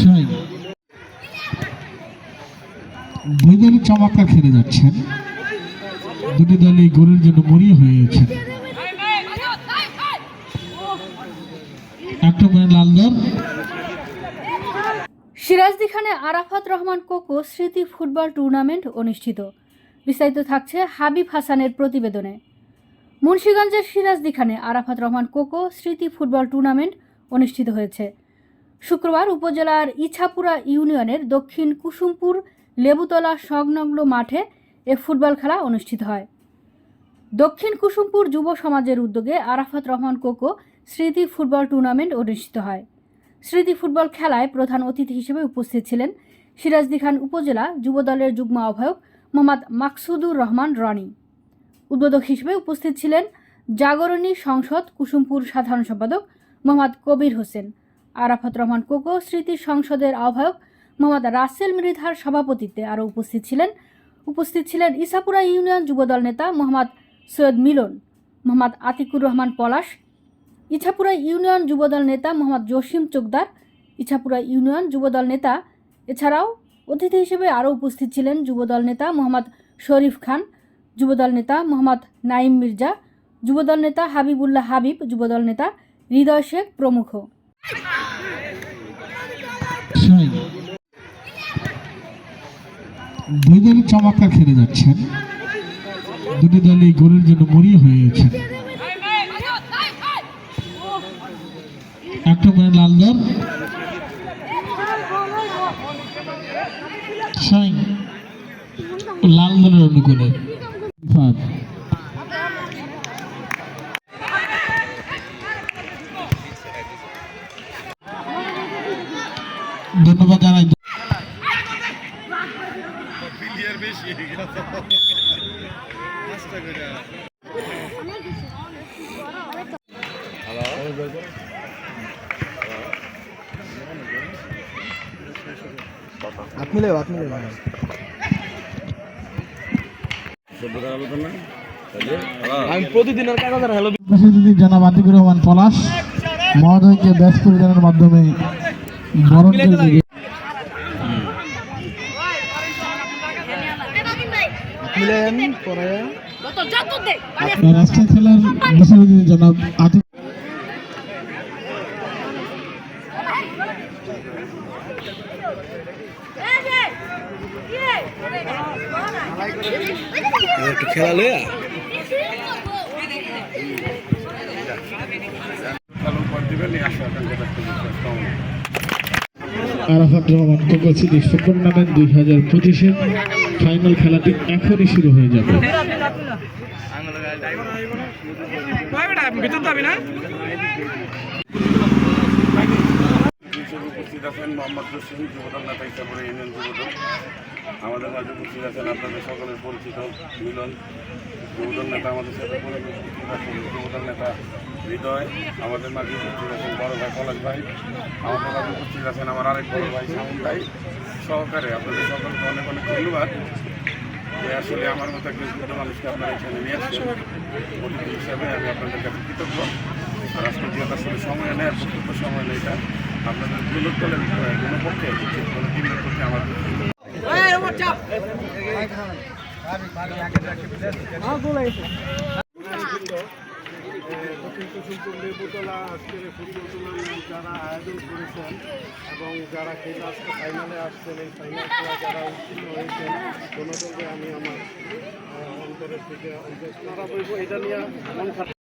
সেই দুই খেলে যাচ্ছেন। দুটি দলই গোলের জন্য মরিয়া হয়ে মানে দল। সিরাজদিখানে আরাফাত রহমান কোকো স্মৃতি ফুটবল টুর্নামেন্ট অনুষ্ঠিত। বিস্তারিত থাকছে হাবিব হাসানের প্রতিবেদনে। মুন্সিগঞ্জের সিরাজদিখানে আরাফাত রহমান কোকো স্মৃতি ফুটবল টুর্নামেন্ট অনুষ্ঠিত হয়েছে। শুক্রবার উপজেলার ইছাপুরা ইউনিয়নের দক্ষিণ কুসুমপুর লেবুতলা সংলগ্ন মাঠে এ ফুটবল খেলা অনুষ্ঠিত হয়। দক্ষিণ কুসুমপুর যুব সমাজের উদ্যোগে আরাফাত রহমান কোকো স্মৃতি ফুটবল টুর্নামেন্ট অনুষ্ঠিত হয়। স্মৃতি ফুটবল খেলায় প্রধান অতিথি হিসেবে উপস্থিত ছিলেন সিরাজদি খান উপজেলা যুবদলের যুগ্ম আহ্বায়ক মোহাম্মদ মাকসুদুর রহমান রনি। উদ্বোধক হিসেবে উপস্থিত ছিলেন জাগরণী সংসদ কুসুমপুর সাধারণ সম্পাদক মোহাম্মদ কবির হোসেন, আরাফাত রহমান কোকো, স্মৃতি সংসদের আহ্বায়ক মোহাম্মদ রাসেল মৃধার সভাপতিত্বে আরও উপস্থিত ছিলেন। উপস্থিত ছিলেন ইসাপুরা ইউনিয়ন যুবদল নেতা মোহাম্মদ সৈয়দ মিলন, মোহাম্মদ আতিকুর রহমান পলাশ, ইছাপুরা ইউনিয়ন যুবদল নেতা মোহাম্মদ জসিম চোকদার, ইছাপুরা ইউনিয়ন যুবদল নেতা, এছাড়াও অতিথি হিসেবে আরও উপস্থিত ছিলেন যুবদল নেতা মোহাম্মদ শরীফ খান, যুবদল নেতা মোহাম্মদ নাইম মির্জা, যুবদল নেতা হাবিবুল্লাহ হাবিব, যুবদল নেতা হৃদয় শেখ প্রমুখ। দুই দলই চমৎকার খেলে যাচ্ছেন। দুটি দলই গোলের জন্য মরিয়া হয়ে গেছেন একটা মানে লাল দল। লাল দলের অনুকূলে। ধন্যবাদ জানাই। মিলে হাত মিলে আমি প্রতিদিনের কাগজের হ্যালো প্রতিনিধি জনাব আতিকুর রহমান পলাশ মহোদয়কে ব্যাস পরিধানের মাধ্যমে রাষ্ট্রীয় খেলার বিশ্ববিদ্যালয় জনাব আতিক একটু খেলালে আরাফাত রহমান কোকো সিটি টুর্নামেন্ট দুই হাজার পঁচিশের ফাইনাল খেলাটি এখনই শুরু হয়ে যাবে। উপস্থিত আছেন নেতা হিসাবে আমাদের মাঝে উপস্থিত আছেন আপনাদের সকলের পরিচিত মিলন, যুবদল নেতা আমাদের সাথে যুবদল নেতা হৃদয় আমাদের মাঝে উপস্থিত আছেন বড় ভাই পলাশ ভাই আমাদের মাঝে উপস্থিত আছেন আমার আরেক বড় ভাই সামন ভাই সহকারে আপনাদের সকলকে অনেক অনেক ধন্যবাদ যে আসলে আমার মতো একজন যুদ্ধ মানুষকে আপনারা এখানে নিয়ে আসছেন অতিথি হিসাবে আমি আপনাদের কাছে কৃতজ্ঞ আর আজকে যেহেতু আসলে সময় নেয় প্রত্যেক সময় নেই এটা আপনাদের দুলোক দলের গুণপক্ষে কোনো টিমের প্রতি আমার দক্ষিণ কুসুমপুর লেবুতলা আজকের ফুটবল টুর্নামেন্ট যারা আয়োজন করেছেন এবং যারা খেলে আজকে ফাইনালে আসছেন, এই ফাইনাল খেলা যারা উত্তীর্ণ হয়েছেন কোনো দলকে আমি আমার অন্তরের থেকে অন্তর এটা নিয়ে মন